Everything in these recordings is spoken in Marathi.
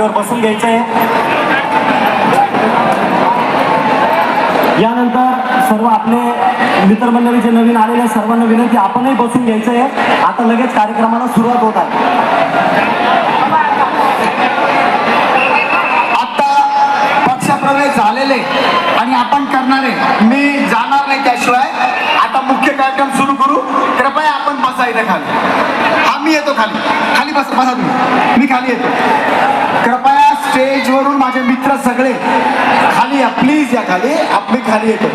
जागेवर बसून घ्यायचं आहे यानंतर सर्व आपले मित्रमंडळी जे नवीन आलेले सर्वांना विनंती आपणही बसून घ्यायचं आहे आता लगेच कार्यक्रमाला सुरुवात होत आहे. आता पक्षप्रवेश झालेले आणि आपण करणारे मी जाणार नाही त्याशिवाय. आता मुख्य कार्यक्रम सुरू करू. कृपया आपण बसायचं खाली. मी येतो खाली. खाली बस बसा तुम्ही. मी खाली येतो. कृपया स्टेजवरून माझे मित्र सगळे खाली या. प्लीज या खाली. आपली खाली येतो.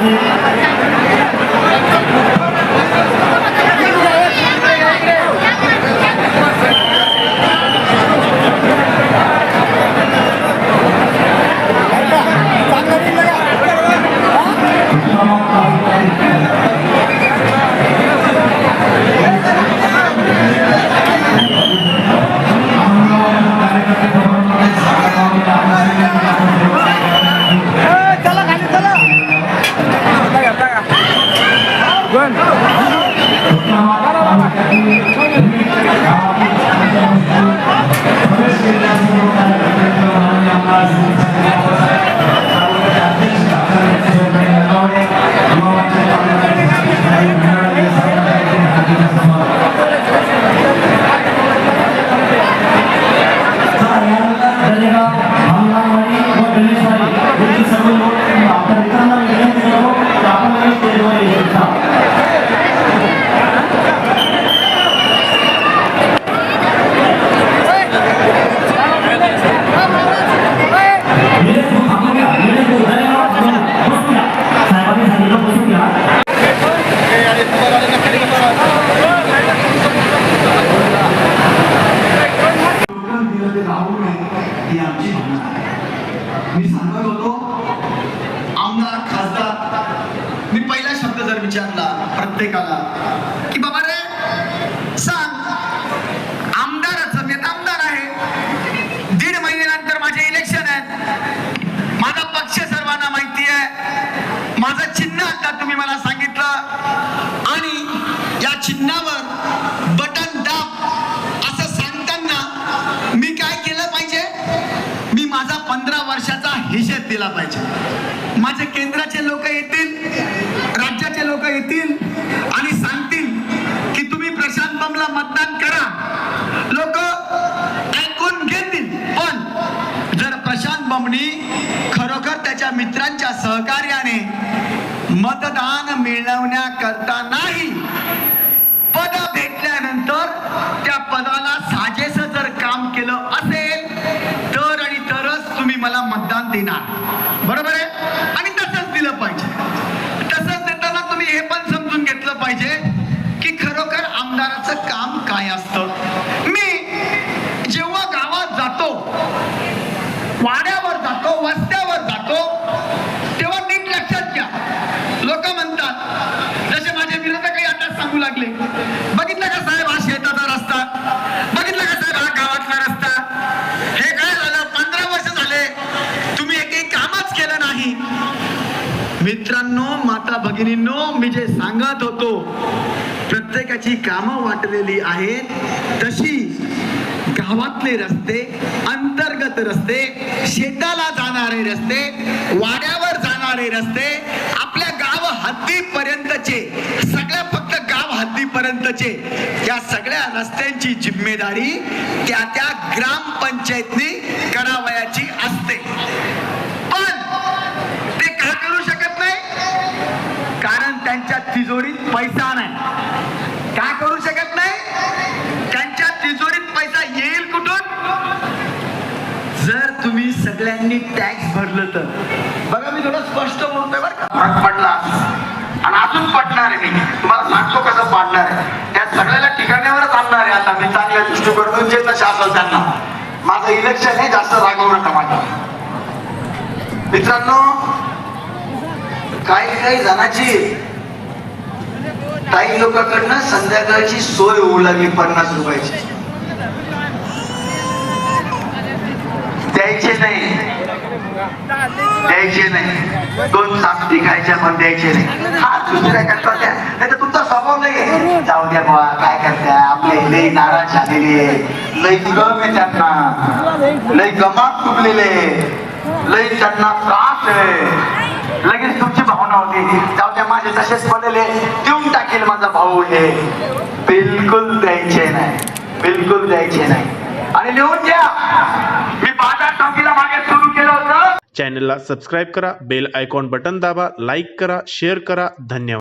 Thank you. विचारला प्रत्येकाला. की बाबा रे सांग आमदाराचं मी आमदार आहे. दीड महिन्यानंतर माझे इलेक्शन आहे माझा पक्ष सर्वांना माहिती आहे. माझं चिन्ह आता तुम्ही मला सांगितलं. आणि या चिन्हावर बटन दाब असं सांगताना मी काय केलं पाहिजे? मी माझा पंधरा वर्षाचा हिशेब दिला पाहिजे. येतील आणि सांगतील की तुम्ही प्रशांत बमला मतदान करा. लोक ऐकून घेतील. पण जर प्रशांत बमणी खरोखर त्याच्या मित्रांच्या सहकार्याने मतदान मिळवण्याकरता नाही पद भेटल्यानंतर त्या पदाला साजेस जर काम केलं असेल तर आणि तरच तुम्ही मला मतदान देणार. बरोबर? खरोखर काम काय असतं? मी जेव्हा गावात जातो वाड्यावर जातो वस्त्यावर जातो तेव्हा नीट लक्षात घ्या. लोक म्हणतात जसे माझे विरोधकही आता सांगू लागले. बघितलं का साहेब हा शेताचा रस्ता बघितलं का साहेब हा गावातला रस्ता हे काय झालं पंधरा वर्ष झाले तुम्ही एकही कामच केलं नाही मित्रांनो माता भगिनींनो मी जे सांगत होतो. प्रत्येकाची कामं वाटलेली आहेत. तशी गावातले रस्ते अंतर्गत रस्ते शेताला जाणारे रस्ते वाड्यावर जाणारे रस्ते आपल्या गाव हद्दीपर्यंतचे सगळ्या फक्त गाव हद्दीपर्यंतचे या सगळ्या रस्त्यांची जिम्मेदारी त्या त्या ग्रामपंचायतनी करावयाची असते पण ते का करू शकत नाही कारण त्यांच्या तिजोरीत पैसा नाही. का करू शकत नाही? त्यांच्या तिजोरीत पैसा येईल कुठून? जर तुम्ही सगळ्यांनी टॅक्स भरलं तर. बघा मी थोडं स्पष्ट बोलतोय बरं का. फरक पडला. आणि अजून पडणार आहे मी. तुम्हाला सांगतो कसं पाडणार आहे. त्या सगळ्याला ठिकाण्यावरच आणणार आहे आता. मी चांगल्या दृष्टिकोनातून जे म्हणजे तसे असेल त्यांना माझं इलेक्शन हे जास्त रागवू नका माझ्या. मित्रांनो काही काही जणांची काही लोकांकडनं संध्याकाळची सोय होऊ लागली पन्नास रुपयाची. द्यायचे नाही. द्यायचे नाही. दोन सापटी खायच्या पण द्यायचे नाही. हा दुसऱ्या करता द्या. नाही तर तुमचा स्वभाव नाही जाऊ द्या बा काय करत्या? आपले लय नाराज झालेले लय गम आहे त्यांना. लय गमात तुटलेले लय त्यांना त्रास आहे. लगेच तुमची भावना होती. जाऊ द्या माझे तसेच पडलेले. देऊन टाकेल माझा भाऊ हे. बिलकुल द्यायचे नाही. बिलकुल द्यायचे नाही. आणि लिहून द्या मी बाजार टाकीला मागे सुरू केलं होतं. चॅनलला सबस्क्राईब करा बेल आयकॉन बटन दाबा लाईक करा शेअर करा. धन्यवाद.